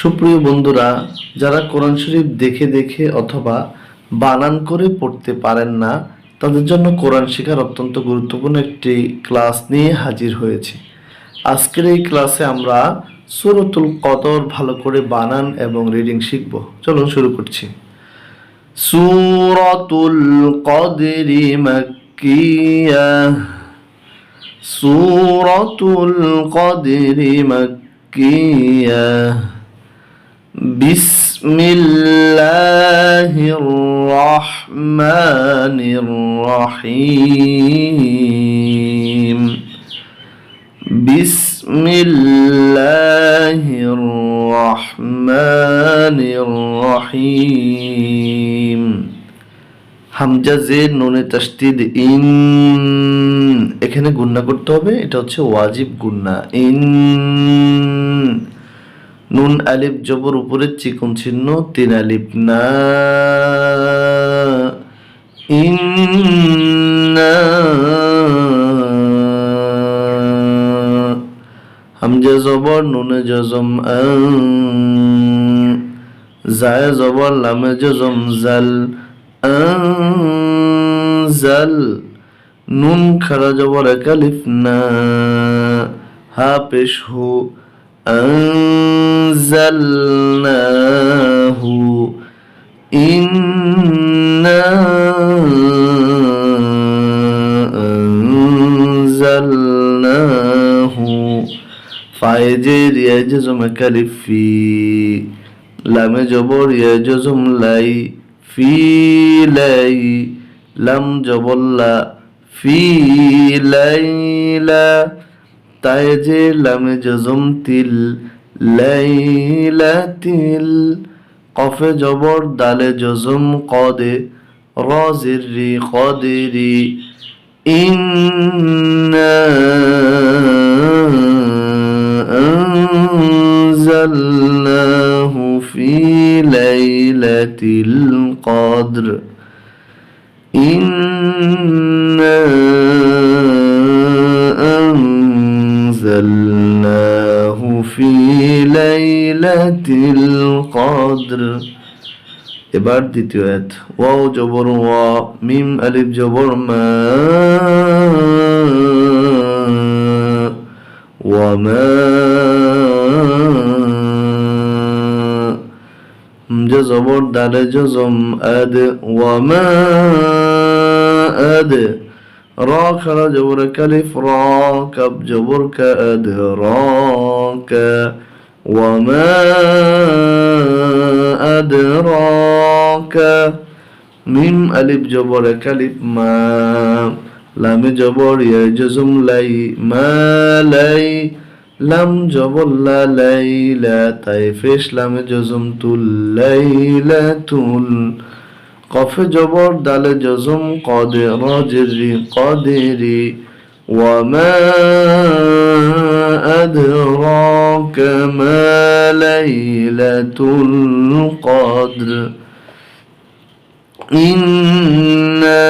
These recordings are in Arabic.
সুপ্রিয় বন্ধুরা, যারা কোরআন শরীফ দেখে দেখে অথবা বানান করে পড়তে পারেন না, তাদের জন্য কোরআন শেখার অত্যন্ত গুরুত্বপূর্ণ একটি ক্লাস নিয়ে হাজির হয়েছে। আজকের এই ক্লাসে আমরা সুরতুল কদর ভালো করে বানান এবং রিডিং শিখব। চলুন শুরু করছি। সুরতুল কদরি মাক্কিয়া। সুরতুল কদরি মাক্কিয়া। بسم الله الرحمن الرحيم بسم الله الرحمن الرحيم হামজা জের নুনে তাসদিদ ইন এখানে গুন্না করতে হবে এটা হচ্ছে ওয়াজিব গুন্না ইন নুন, আলিফ, জবর উপরে চিকন চিহ্ন, তিন আলিফ, না। ইন্না। হামজা জবর, নুনে জজম জায় জবর, লামে জজম, জাল জাল। নুন, খারা জবর একালিফ না। হা, পেশ, হু। أنزلناه إنا أنزلناه فايجر يجزم كلف في لم جبر يجزم لاي في لاي لم جبر لا في ليلى تجي لم جزم تل ليلة تل قف جبر دال جزم قاد رازري قادري إنا أنزلناه في ليلة القدر إِنَّا أنزلناه في ليلة القدر এবার দ্বিতীয় এত ওয়াও জবর ওয়া মিম আলিফ জবর মা ওয়ামা হামজা জবর দালে জজম আদ ওয়ামা আদ را خرج جبر كلف را كب جبر كأدراك وما أدراك. ميم ألف جبر كلف ما لام جبر يا جزم لي ما لي. لم جبر لا ليلة. طيفش لام جزم تل ليلة قف جبر دل جزم قادر جري قدري وما أدراك ما ليلة القدر. إنا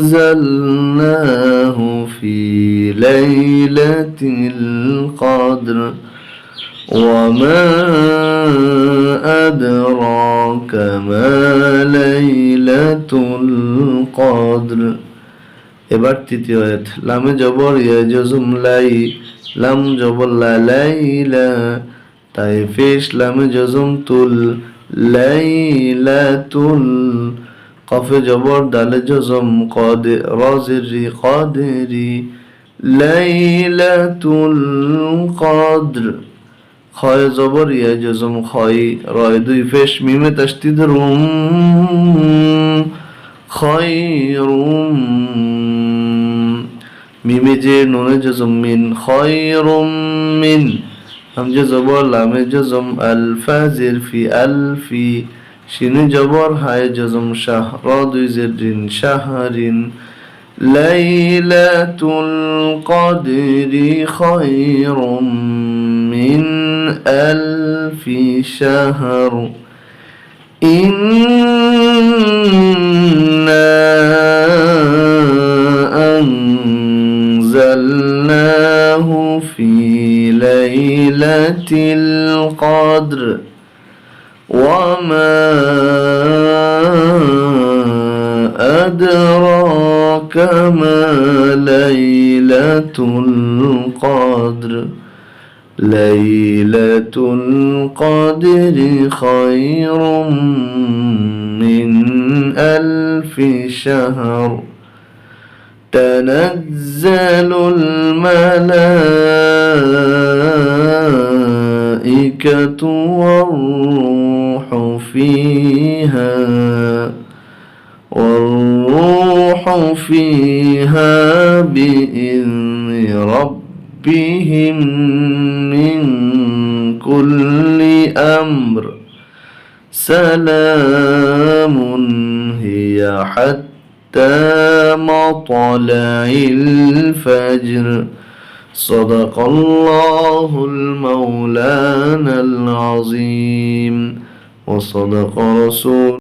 أنزلناه في ليلة القدر. وما أدراك ما ليلة القدر এবার তৃতীয় আয়াত লামে জবর ইয়া জজম লাই লাম জবর লা লাইলা তাই ফেশ লামে জজম তুল লাইলাতুল কফে জবর দালে জজম কদ রাজির রি কদেরি লাইলাতুল কদর خای زبر یا جزم خای رای دوی فش میم تشتید روم خیروم میم جه نون جزم من خیروم من هم جزبر لام جزم الفازر فی الفی شین جبر های جزم شهر دوی زرین شهرین ليلة القدر خير من ألف شهر. إنا أنزلناه في ليلة القدر. وما أدراك ما ليلة القدر. ليلة القدر خير من ألف شهر. تنزل الملائكة والروح فيها والروح فيها بإذن ربهم من كل أمر سلام هي حتى مطلع الفجر صدق الله المولانا العظيم وصدق رسول